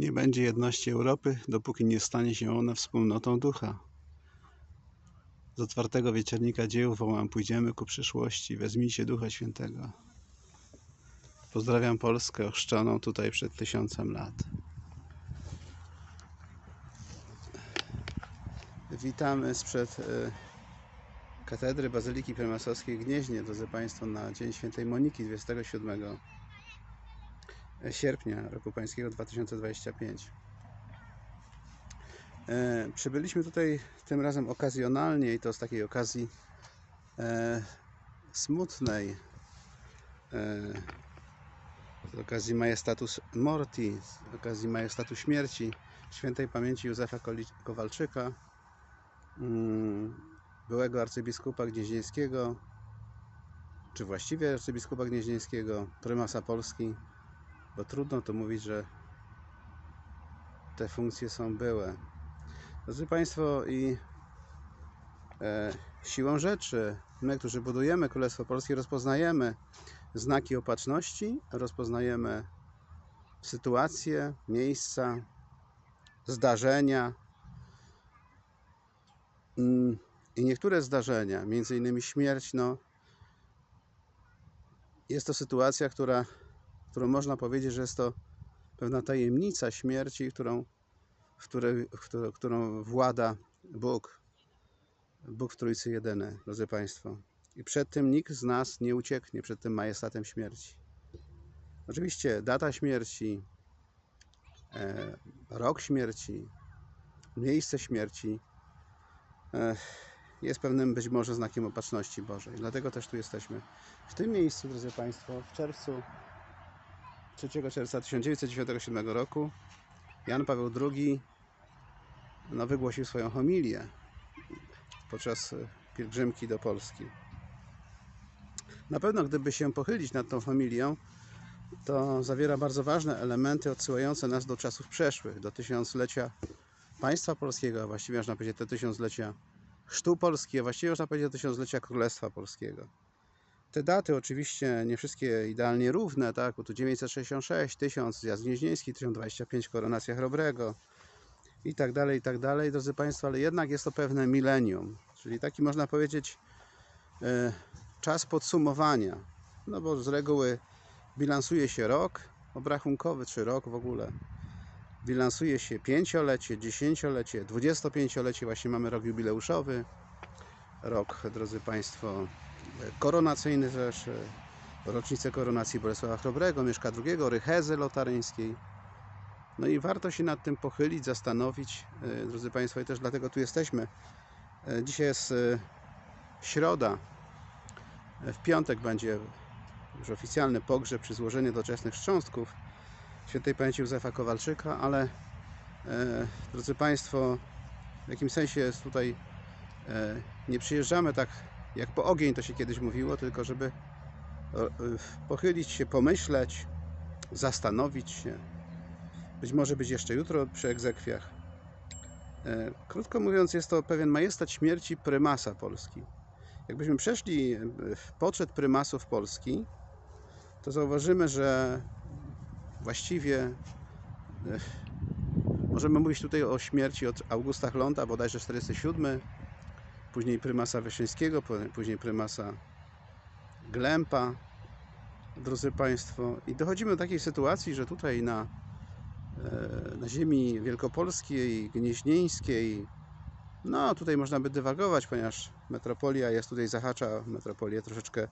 Nie będzie jedności Europy, dopóki nie stanie się ona wspólnotą ducha. Z otwartego wieczornika dzieł wołam, pójdziemy ku przyszłości, wezmijcie Ducha Świętego. Pozdrawiam Polskę ochrzczoną tutaj przed tysiącem lat. Witamy sprzed e, katedry Bazyliki Prymasowskiej w Gnieźnie, drodzy Państwo, na Dzień Świętej Moniki 27 sierpnia roku pańskiego 2025. E, przybyliśmy tutaj tym razem okazjonalnie i to z takiej okazji e, smutnej, e, z okazji majestatus morti, z okazji majestatu śmierci świętej pamięci Józefa Kowalczyka, mm, byłego arcybiskupa gnieźnieńskiego, czy właściwie arcybiskupa gnieźnieńskiego, prymasa Polski, bo trudno to mówić, że te funkcje są byłe. Drodzy Państwo, i e, siłą rzeczy, my, którzy budujemy Królestwo Polskie, rozpoznajemy znaki opatrzności, rozpoznajemy sytuacje, miejsca, zdarzenia. Mm, I niektóre zdarzenia, między innymi śmierć, no, jest to sytuacja, która którą można powiedzieć, że jest to pewna tajemnica śmierci, którą, w której, w którą, włada Bóg, Bóg w Trójcy Jedyny, drodzy Państwo. I przed tym nikt z nas nie ucieknie, przed tym majestatem śmierci. Oczywiście data śmierci, e, rok śmierci, miejsce śmierci e, jest pewnym być może znakiem opatrzności Bożej. Dlatego też tu jesteśmy. W tym miejscu, drodzy Państwo, w czerwcu 3 czerwca 1997 roku Jan Paweł II no, wygłosił swoją homilię podczas pielgrzymki do Polski. Na pewno, gdyby się pochylić nad tą homilią, to zawiera bardzo ważne elementy odsyłające nas do czasów przeszłych, do tysiąclecia państwa polskiego, a właściwie można powiedzieć do tysiąclecia chrztu Polski, a właściwie można powiedzieć do tysiąclecia Królestwa Polskiego. Te daty oczywiście nie wszystkie idealnie równe, tak? Bo tu 966, 1000, zjazd gnieźnieński, 1025, koronacja Chrobrego i tak dalej, i tak dalej, drodzy Państwo, ale jednak jest to pewne milenium, czyli taki można powiedzieć e, czas podsumowania, no bo z reguły bilansuje się rok obrachunkowy, czy rok w ogóle, bilansuje się pięciolecie, dziesięciolecie, dwudziestopięciolecie, właśnie mamy rok jubileuszowy, rok, drodzy Państwo, koronacyjny też, e, rocznicę koronacji Bolesława Chrobrego, Mieszka II, Rychezy lotaryńskiej. No i warto się nad tym pochylić, zastanowić, e, drodzy Państwo, i też dlatego tu jesteśmy. E, Dzisiaj jest środa, w piątek będzie już oficjalny pogrzeb przy złożeniu doczesnych szczątków świętej pamięci Józefa Kowalczyka, ale drodzy Państwo, w jakimś sensie jest tutaj nie przyjeżdżamy tak jak po ogień to się kiedyś mówiło, tylko żeby e, e, pochylić się, pomyśleć, zastanowić się. Być może być jeszcze jutro przy egzekwiach. E, Krótko mówiąc, jest to pewien majestat śmierci prymasa Polski. Jakbyśmy przeszli poczet prymasów Polski, to zauważymy, że właściwie możemy mówić tutaj o śmierci od Augusta Chlonta, bodajże 47, później prymasa Wyszyńskiego, później prymasa Glempa, drodzy Państwo. I dochodzimy do takiej sytuacji, że tutaj na, e, na ziemi wielkopolskiej, gnieźnieńskiej, no tutaj można by dywagować, ponieważ metropolia jest tutaj zahacza metropolię troszeczkę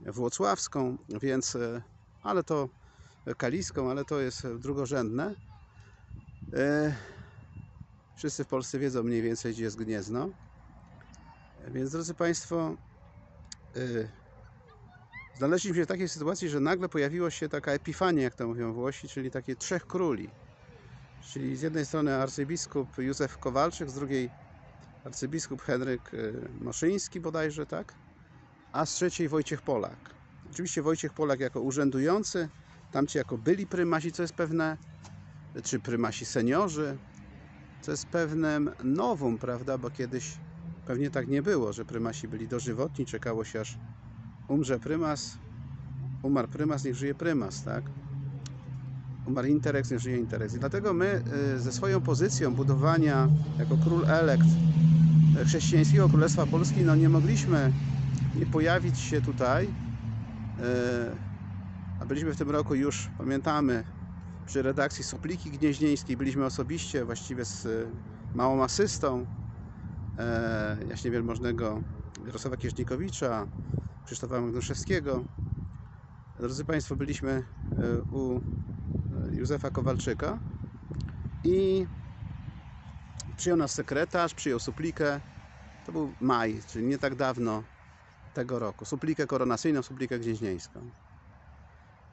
włocławską, więc, e, ale to kaliską, ale to jest drugorzędne. E, Wszyscy w Polsce wiedzą mniej więcej, gdzie jest Gniezno. Więc drodzy Państwo, yy, znaleźliśmy się w takiej sytuacji, że nagle pojawiła się taka epifania, jak to mówią Włosi, czyli takie trzech króli. Czyli z jednej strony arcybiskup Józef Kowalczyk, z drugiej arcybiskup Henryk yy, Moszyński bodajże, tak? A z trzeciej Wojciech Polak. Oczywiście Wojciech Polak jako urzędujący, tamci jako byli prymasi, co jest pewne, czy prymasi seniorzy, co jest pewnym nowum, prawda, bo kiedyś Pewnie tak nie było, że prymasi byli dożywotni, czekało się aż umrze prymas, umarł prymas, niech żyje prymas, tak? umarł Interrex, nie żyje Interrex. I dlatego my y, ze swoją pozycją budowania jako król elekt y, chrześcijańskiego Królestwa Polski, no nie mogliśmy nie pojawić się tutaj. y, A byliśmy w tym roku już, pamiętamy, przy redakcji Supliki Gnieźnieńskiej. Byliśmy osobiście, właściwie z małą asystą e, Jaśnie Wielmożnego Jarosława Kieżnikowicza, Krzysztofa Magnuszewskiego. Drodzy Państwo, byliśmy e, u e, Józefa Kowalczyka i przyjął nas sekretarz, przyjął suplikę. To był maj, czyli nie tak dawno tego roku. Suplikę koronacyjną, suplikę gnieźnieńską.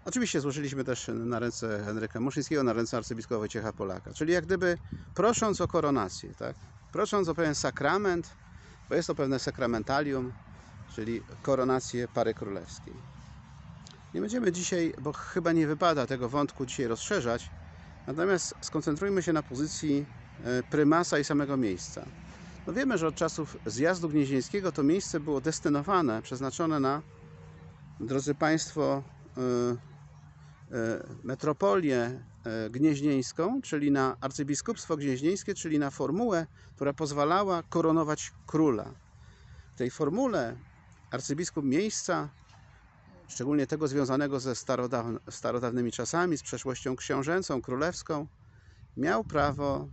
Oczywiście złożyliśmy też na ręce Henryka Muszyńskiego, na ręce arcybiskupa Wojciecha Polaka. Czyli jak gdyby prosząc o koronację, tak? Prosząc o pewien sakrament, bo jest to pewne sakramentalium, czyli koronację pary królewskiej. Nie będziemy dzisiaj, bo chyba nie wypada tego wątku dzisiaj rozszerzać, natomiast skoncentrujmy się na pozycji e, prymasa i samego miejsca. No wiemy, że od czasów zjazdu gnieźnieńskiego to miejsce było destynowane, przeznaczone na, drodzy Państwo, e, e, metropolię gnieźnieńską, czyli na arcybiskupstwo gnieźnieńskie, czyli na formułę, która pozwalała koronować króla. W tej formule arcybiskup miejsca, szczególnie tego związanego ze starodawn- starodawnymi czasami, z przeszłością książęcą, królewską, miał prawo,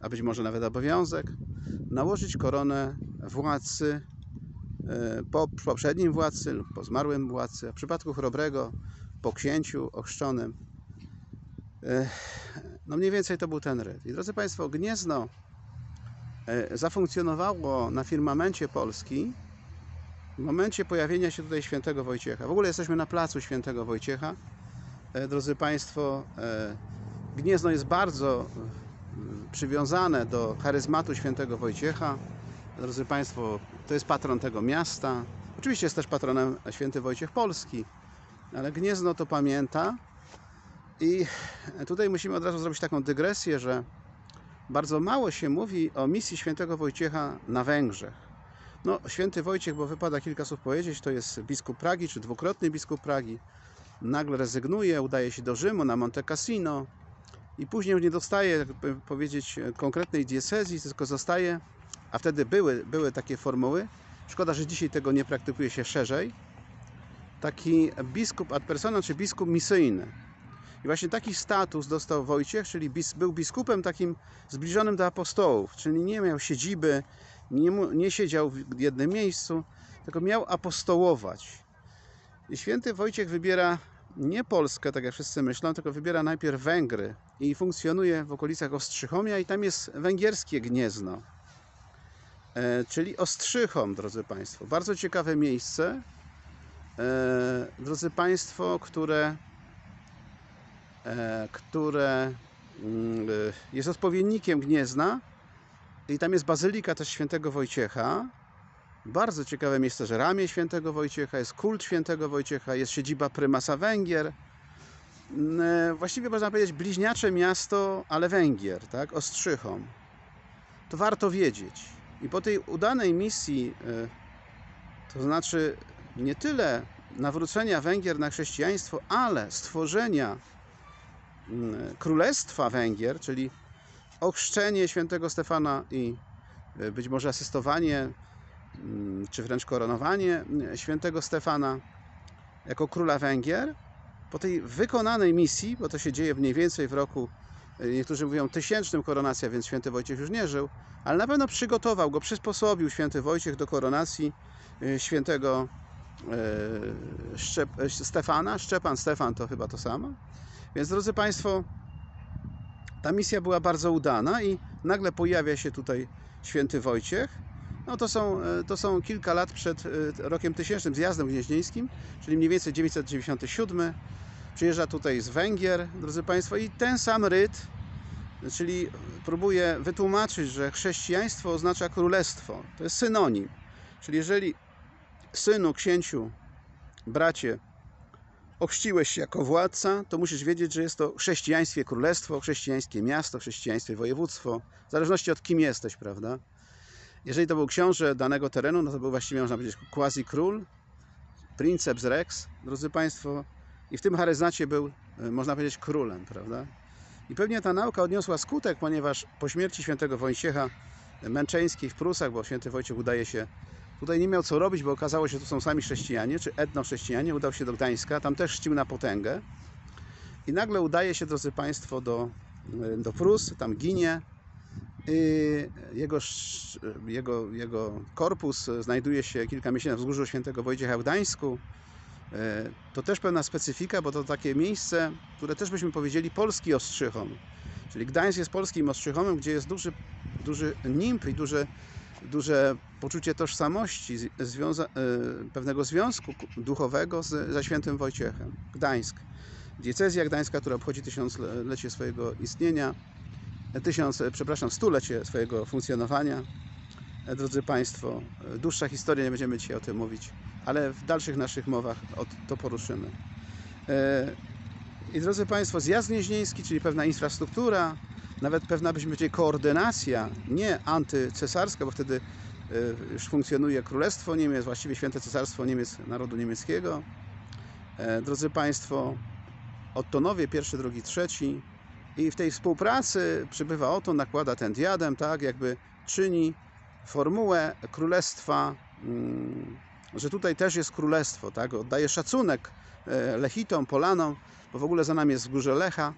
a być może nawet obowiązek, nałożyć koronę władcy e, po poprzednim władcy lub po zmarłym władcy, a w przypadku chrobrego po księciu ochrzczonym. No mniej więcej to był ten ryt. I drodzy Państwo, Gniezno e, zafunkcjonowało na firmamencie Polski w momencie pojawienia się tutaj świętego Wojciecha. W ogóle jesteśmy na placu świętego Wojciecha. E, Drodzy Państwo, e, Gniezno jest bardzo przywiązane do charyzmatu świętego Wojciecha. Drodzy Państwo, to jest patron tego miasta. Oczywiście jest też patronem święty Wojciech Polski, ale Gniezno to pamięta. I tutaj musimy od razu zrobić taką dygresję, że bardzo mało się mówi o misji świętego Wojciecha na Węgrzech. No, święty Wojciech, bo wypada kilka słów powiedzieć, to jest biskup Pragi, czy dwukrotny biskup Pragi. Nagle rezygnuje, udaje się do Rzymu, na Monte Cassino i później już nie dostaje, jakby powiedzieć, konkretnej diecezji, tylko zostaje, a wtedy były, były takie formuły. Szkoda, że dzisiaj tego nie praktykuje się szerzej. Taki biskup ad persona, czy biskup misyjny. I właśnie taki status dostał Wojciech, czyli bis, był biskupem takim zbliżonym do apostołów, czyli nie miał siedziby, nie, nie siedział w jednym miejscu, tylko miał apostołować. I święty Wojciech wybiera nie Polskę, tak jak wszyscy myślą, tylko wybiera najpierw Węgry i funkcjonuje w okolicach Ostrzychomia i tam jest węgierskie Gniezno. E, czyli Ostrzychom, drodzy Państwo. Bardzo ciekawe miejsce, e, drodzy Państwo, które, które mm, e, jest odpowiednikiem Gniezna i tam jest bazylika też świętego Wojciecha. Bardzo ciekawe miejsce, że ramię świętego Wojciecha, jest kult świętego Wojciecha, jest siedziba prymasa Węgier. Mm, e, Właściwie można powiedzieć bliźniacze miasto, ale Węgier, tak? Ostrzychom. To warto wiedzieć. I po tej udanej misji, e, to znaczy nie tyle nawrócenia Węgier na chrześcijaństwo, ale stworzenia Królestwa Węgier, czyli ochrzczenie świętego Stefana i e, być może asystowanie, mm, czy wręcz koronowanie mm, świętego Stefana jako króla Węgier. Po tej wykonanej misji, bo to się dzieje mniej więcej w roku, e, niektórzy mówią tysięcznym koronacja, więc święty Wojciech już nie żył, ale na pewno przygotował go, przysposobił święty Wojciech do koronacji e, świętego Szczep, Stefana. Szczepan, Stefan to chyba to samo. Więc drodzy Państwo, ta misja była bardzo udana i nagle pojawia się tutaj święty Wojciech. No to są, e, to są kilka lat przed e, rokiem tysięcznym, zjazdem gnieźnieńskim, czyli mniej więcej 997. Przyjeżdża tutaj z Węgier, drodzy Państwo, i ten sam ryt, czyli próbuje wytłumaczyć, że chrześcijaństwo oznacza królestwo. To jest synonim. Czyli jeżeli synu, księciu, bracie, ochrzciłeś się jako władca, to musisz wiedzieć, że jest to chrześcijaństwie królestwo, chrześcijańskie miasto, chrześcijaństwie województwo, w zależności od kim jesteś, prawda? Jeżeli to był książę danego terenu, no to był właściwie, można powiedzieć, quasi król, princeps rex, drodzy Państwo, i w tym charyznacie był e, można powiedzieć, królem, prawda? I pewnie ta nauka odniosła skutek, ponieważ po śmierci świętego Wojciecha Męczeńskiej w Prusach, bo święty Wojciech udaje się, tutaj nie miał co robić, bo okazało się, że to są sami chrześcijanie, czy etnochrześcijanie, udał się do Gdańska, tam też czcił na potęgę. I nagle udaje się, drodzy Państwo, do, do Prus, tam ginie. Jego, jego, jego korpus znajduje się kilka miesięcy na wzgórzu świętego Wojciecha w Gdańsku. E, To też pewna specyfika, bo to takie miejsce, które też byśmy powiedzieli polski Ostrzychom. Czyli Gdańsk jest polskim Ostrzychomem, gdzie jest duży, duży nimb i duże, duże poczucie tożsamości, związa, e, pewnego związku ku- duchowego z, ze świętym Wojciechem. Gdańsk. Diecezja gdańska, która obchodzi tysiąclecie swojego istnienia, e, tysiąc, przepraszam, stulecie swojego funkcjonowania. E, Drodzy Państwo, dłuższa historia, nie będziemy dzisiaj o tym mówić, ale w dalszych naszych mowach to poruszymy. I drodzy Państwo, zjazd gnieźnieński, czyli pewna infrastruktura, nawet pewna byśmy powiedzieli koordynacja, nie antycesarska, bo wtedy e, już funkcjonuje Królestwo Niemiec, właściwie Święte Cesarstwo Niemiec, narodu niemieckiego. E, Drodzy Państwo, Ottonowie pierwszy, drugi, trzeci i w tej współpracy przybywa Oton, nakłada ten diadem, tak, jakby czyni formułę królestwa, mm, że tutaj też jest królestwo, tak, oddaje szacunek e, Lechitom, Polanom, bo w ogóle za nami jest wzgórze Lecha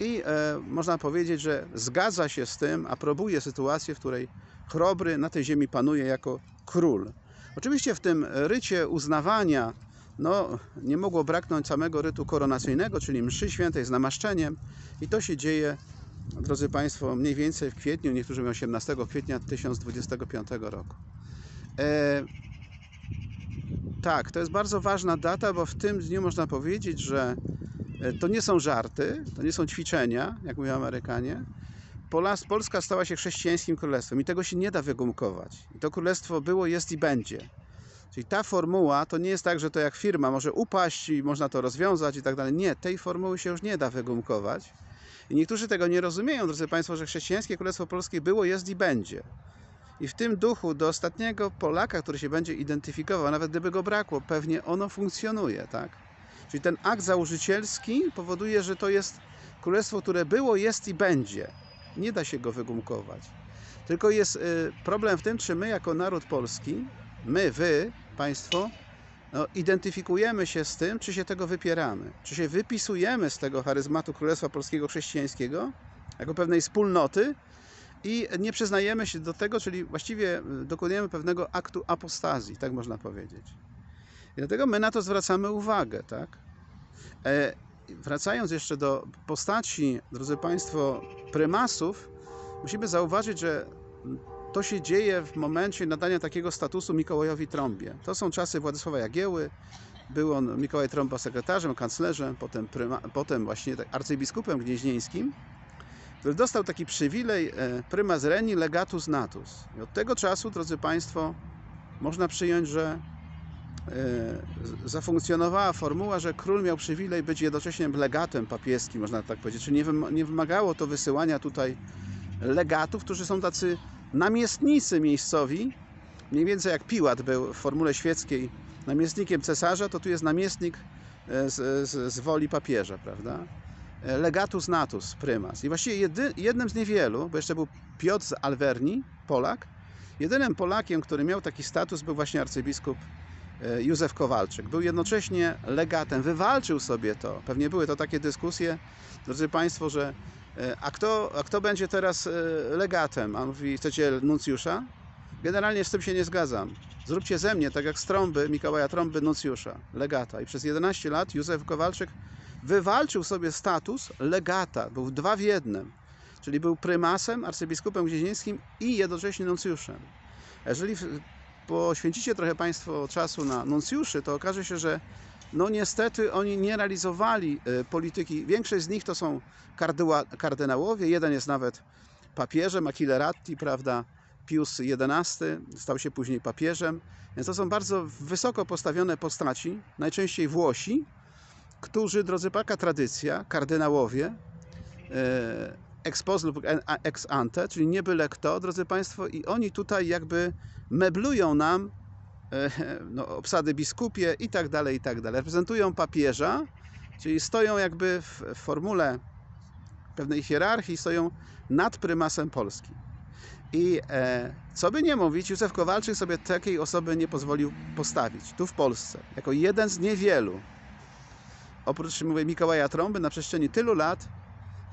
i e, można powiedzieć, że zgadza się z tym, aprobuje sytuację, w której Chrobry na tej ziemi panuje jako król. Oczywiście w tym rycie uznawania no, nie mogło braknąć samego rytu koronacyjnego, czyli mszy świętej z namaszczeniem i to się dzieje, drodzy Państwo, mniej więcej w kwietniu, niektórzy mówią 18 kwietnia 1025 roku. E, tak, to jest bardzo ważna data, bo w tym dniu można powiedzieć, że to nie są żarty, to nie są ćwiczenia, jak mówią Amerykanie. Polska stała się chrześcijańskim królestwem i tego się nie da wygumkować. I to królestwo było, jest i będzie. Czyli ta formuła to nie jest tak, że to jak firma może upaść i można to rozwiązać i tak dalej. Nie, tej formuły się już nie da wygumkować. I niektórzy tego nie rozumieją, drodzy Państwo, że chrześcijańskie królestwo polskie było, jest i będzie. I w tym duchu do ostatniego Polaka, który się będzie identyfikował, nawet gdyby go brakło, pewnie ono funkcjonuje, tak? Czyli ten akt założycielski powoduje, że to jest królestwo, które było, jest i będzie. Nie da się go wygumkować. Tylko jest y, problem w tym, czy my jako naród polski, my, wy, państwo, no, identyfikujemy się z tym, czy się tego wypieramy. Czy się wypisujemy z tego charyzmatu Królestwa Polskiego Chrześcijańskiego, jako pewnej wspólnoty i nie przyznajemy się do tego, czyli właściwie y, dokonujemy pewnego aktu apostazji, tak można powiedzieć. I dlatego my na to zwracamy uwagę, tak? E, wracając jeszcze do postaci, drodzy Państwo, prymasów, musimy zauważyć, że to się dzieje w momencie nadania takiego statusu Mikołajowi Trąbie. To są czasy Władysława Jagieły. Był on Mikołaj Trąba sekretarzem, kanclerzem, potem, pryma, potem właśnie tak arcybiskupem gnieźnieńskim, który dostał taki przywilej e, prymas reni legatus natus. I od tego czasu, drodzy Państwo, można przyjąć, że zafunkcjonowała formuła, że król miał przywilej być jednocześnie legatem papieskim, można tak powiedzieć. Czyli nie, wyma- nie wymagało to wysyłania tutaj legatów, którzy są tacy namiestnicy miejscowi. Mniej więcej jak Piłat był w formule świeckiej namiestnikiem cesarza, to tu jest namiestnik e, z, z, z woli papieża, prawda? E, Legatus natus, prymas. I właściwie jedy, jednym z niewielu, bo jeszcze był Piotr z Alverni, Polak, jedynym Polakiem, który miał taki status, był właśnie arcybiskup e, Józef Kowalczyk. Był jednocześnie legatem, wywalczył sobie to. Pewnie były to takie dyskusje, drodzy Państwo, że e, a kto, a kto będzie teraz e, legatem? A on mówi, chcecie nuncjusza? Generalnie z tym się nie zgadzam. Zróbcie ze mnie, tak jak z Trąby, Mikołaja Trąby, nuncjusza, legata. I przez 11 lat Józef Kowalczyk wywalczył sobie status legata. Był dwa w jednym. Czyli był prymasem, arcybiskupem gnieźnieńskim i jednocześnie nuncjuszem. Jeżeli poświęcicie trochę Państwo czasu na nuncjuszy, to okaże się, że no niestety oni nie realizowali e, polityki. Większość z nich to są kardynałowie. Jeden jest nawet papieżem, Achille Ratti, prawda? Pius XI stał się później papieżem. Więc to są bardzo wysoko postawione postaci, najczęściej Włosi, którzy, drodzy Paka, tradycja, kardynałowie, e, ex post lub ex ante, czyli nie byle kto, drodzy Państwo, i oni tutaj jakby meblują nam e, no, obsady biskupie i tak dalej, i tak dalej. Reprezentują papieża Czyli stoją jakby w formule pewnej hierarchii, stoją nad prymasem Polski. I e, co by nie mówić, Józef Kowalczyk sobie takiej osoby nie pozwolił postawić tu w Polsce, jako jeden z niewielu. Oprócz mówię, Mikołaja Trąby na przestrzeni tylu lat,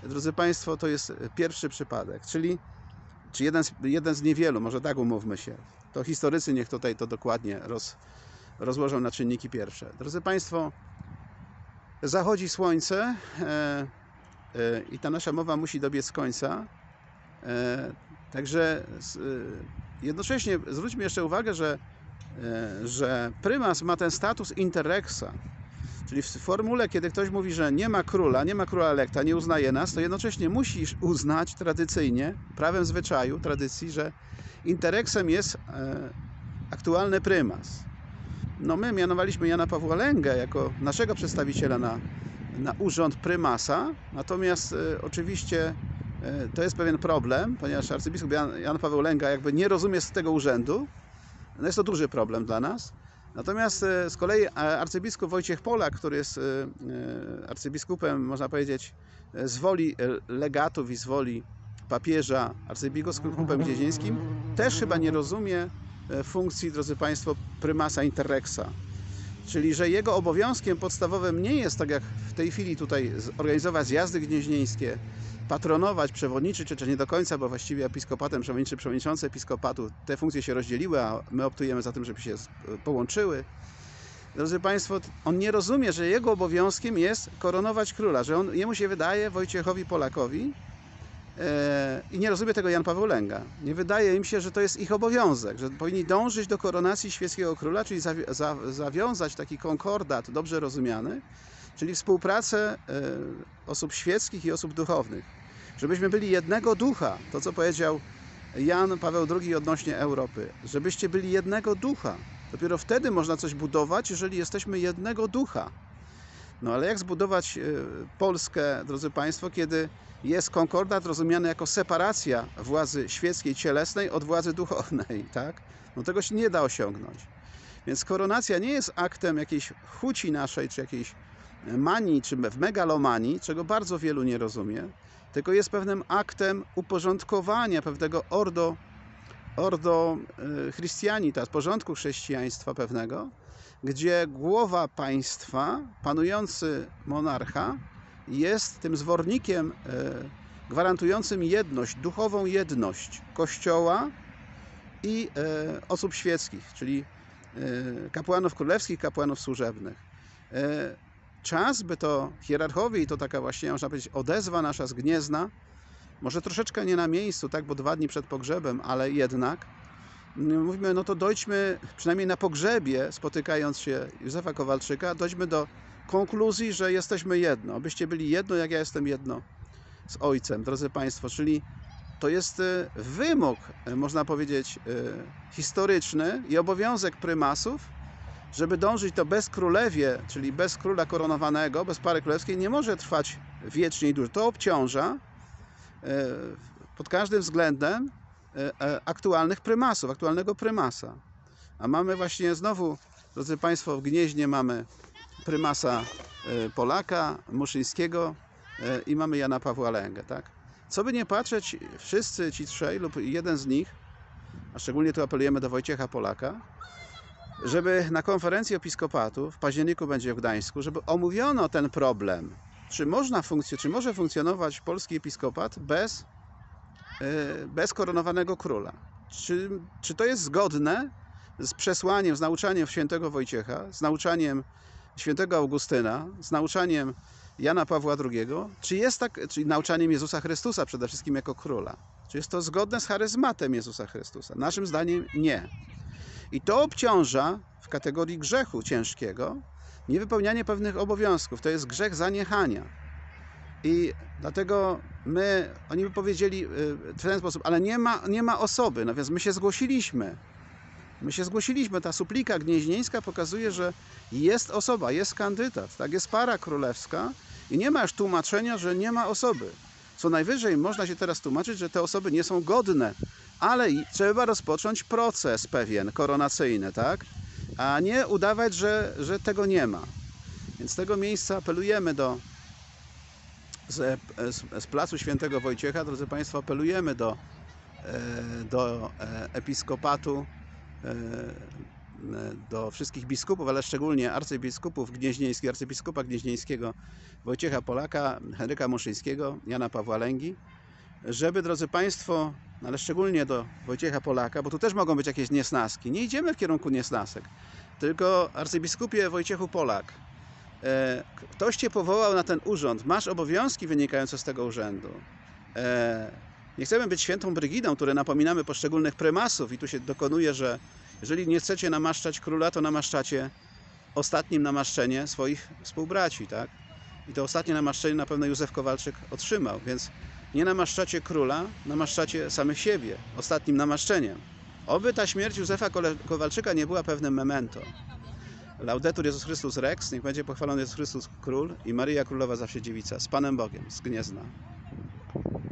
drodzy Państwo, to jest pierwszy przypadek, czyli czy jeden z, jeden z niewielu, może tak umówmy się. To historycy niech tutaj to dokładnie roz, rozłożą na czynniki pierwsze. Drodzy Państwo, zachodzi słońce e, e, i ta nasza mowa musi dobiec końca. E, także e, jednocześnie zwróćmy jeszcze uwagę, że, e, że prymas ma ten status interreksa. Czyli w formule, kiedy ktoś mówi, że nie ma króla, nie ma króla elekta, nie uznaje nas, to jednocześnie musisz uznać tradycyjnie, prawem zwyczaju, tradycji, że interreksem jest e, aktualny prymas. No my mianowaliśmy Jana Pawła Lęgę jako naszego przedstawiciela na, na urząd prymasa, natomiast e, oczywiście e, to jest pewien problem, ponieważ arcybiskup Jan, Jan Paweł Lęga jakby nie rozumie z tego urzędu. No jest to duży problem dla nas. Natomiast e, z kolei e, arcybiskup Wojciech Polak, który jest e, arcybiskupem, można powiedzieć, z woli legatów i z woli papieża, arcybiskupem dziedzińskim, też chyba nie rozumie funkcji, drodzy Państwo, prymasa interreksa. Czyli, że jego obowiązkiem podstawowym nie jest, tak jak w tej chwili tutaj, organizować zjazdy gnieźnieńskie, patronować, przewodniczyć, czy też nie do końca, bo właściwie episkopatem, przewodniczy, przewodniczący episkopatu, te funkcje się rozdzieliły, a my optujemy za tym, żeby się połączyły. Drodzy Państwo, on nie rozumie, że jego obowiązkiem jest koronować króla, że on, jemu się wydaje, Wojciechowi Polakowi, i nie rozumie tego Jan Paweł Lęga. Nie wydaje im się, że to jest ich obowiązek, że powinni dążyć do koronacji świeckiego króla, czyli zawi- za, zawiązać taki konkordat dobrze rozumiany, czyli współpracę e, osób świeckich i osób duchownych. Żebyśmy byli jednego ducha, to co powiedział Jan Paweł II odnośnie Europy, żebyście byli jednego ducha. Dopiero wtedy można coś budować, jeżeli jesteśmy jednego ducha. No ale jak zbudować e, Polskę, drodzy Państwo, kiedy jest konkordat rozumiany jako separacja władzy świeckiej, cielesnej od władzy duchownej, tak? No tego się nie da osiągnąć. Więc koronacja nie jest aktem jakiejś chuci naszej, czy jakiejś manii, czy w megalomanii, czego bardzo wielu nie rozumie, tylko jest pewnym aktem uporządkowania pewnego ordo, ordo e, Christianitas, porządku chrześcijaństwa pewnego, gdzie głowa państwa, panujący monarcha, jest tym zwornikiem e, gwarantującym jedność, duchową jedność Kościoła i e, osób świeckich, czyli e, kapłanów królewskich, kapłanów służebnych. Czas, by to hierarchowie i to taka właśnie, można powiedzieć, odezwa nasza z Gniezna, może troszeczkę nie na miejscu, tak, bo dwa dni przed pogrzebem, ale jednak, mówimy, no to dojdźmy, przynajmniej na pogrzebie, spotykając się Józefa Kowalczyka, dojdźmy do konkluzji, że jesteśmy jedno. Abyście byli jedno, jak ja jestem jedno z Ojcem, drodzy Państwo. Czyli to jest e, wymóg, e, można powiedzieć, e, historyczny i obowiązek prymasów, żeby dążyć to bez królewie, czyli bez króla koronowanego, bez pary królewskiej, nie może trwać wiecznie i długo. To obciąża pod każdym względem aktualnych prymasów, aktualnego prymasa. A mamy właśnie znowu, drodzy Państwo, w Gnieźnie mamy prymasa e, Polaka, Muszyńskiego e, i mamy Jana Pawła Lęgę, tak? Co by nie patrzeć, wszyscy ci trzej lub jeden z nich, a szczególnie tu apelujemy do Wojciecha Polaka, żeby na konferencji episkopatu w październiku będzie w Gdańsku, żeby omówiono ten problem. Czy można funkcję, czy może funkcjonować polski episkopat bez, e, bez koronowanego króla? Czy, czy to jest zgodne z przesłaniem, z nauczaniem świętego Wojciecha, z nauczaniem świętego Augustyna, z nauczaniem Jana Pawła II, czy jest tak, czyli nauczaniem Jezusa Chrystusa przede wszystkim jako króla? Czy jest to zgodne z charyzmatem Jezusa Chrystusa? Naszym zdaniem nie. I to obciąża w kategorii grzechu ciężkiego niewypełnianie pewnych obowiązków. To jest grzech zaniechania. I dlatego my, oni by powiedzieli y, w ten sposób, ale nie ma, nie ma osoby, no więc my się zgłosiliśmy. My się zgłosiliśmy. Ta suplika gnieźnieńska pokazuje, że jest osoba, jest kandydat, tak? jest para królewska i nie ma już tłumaczenia, że nie ma osoby. Co najwyżej można się teraz tłumaczyć, że te osoby nie są godne, ale trzeba rozpocząć proces pewien koronacyjny, tak? A nie udawać, że, że tego nie ma. Więc z tego miejsca apelujemy do z, z, z placu Świętego Wojciecha, drodzy Państwo, apelujemy do, e, do e, episkopatu, e, do wszystkich biskupów, ale szczególnie arcybiskupów gnieźnieńskich, arcybiskupa gnieźnieńskiego Wojciecha Polaka, Henryka Muszyńskiego, Jana Pawła Lęgi, żeby, drodzy Państwo, ale szczególnie do Wojciecha Polaka, bo tu też mogą być jakieś niesnaski. Nie idziemy w kierunku niesnasek, tylko arcybiskupie Wojciechu Polak, e, ktoś Cię powołał na ten urząd, masz obowiązki wynikające z tego urzędu. E, nie chcemy być świętą Brygidą, które napominamy poszczególnych prymasów i tu się dokonuje, że jeżeli nie chcecie namaszczać króla, to namaszczacie ostatnim namaszczenie swoich współbraci, tak? I to ostatnie namaszczenie na pewno Józef Kowalczyk otrzymał, więc nie namaszczacie króla, namaszczacie samych siebie ostatnim namaszczeniem. Oby ta śmierć Józefa Kowalczyka nie była pewnym memento. Laudetur Jezus Chrystus Rex, niech będzie pochwalony Jezus Chrystus Król i Maryja Królowa zawsze dziewica. Z Panem Bogiem, z Gniezna.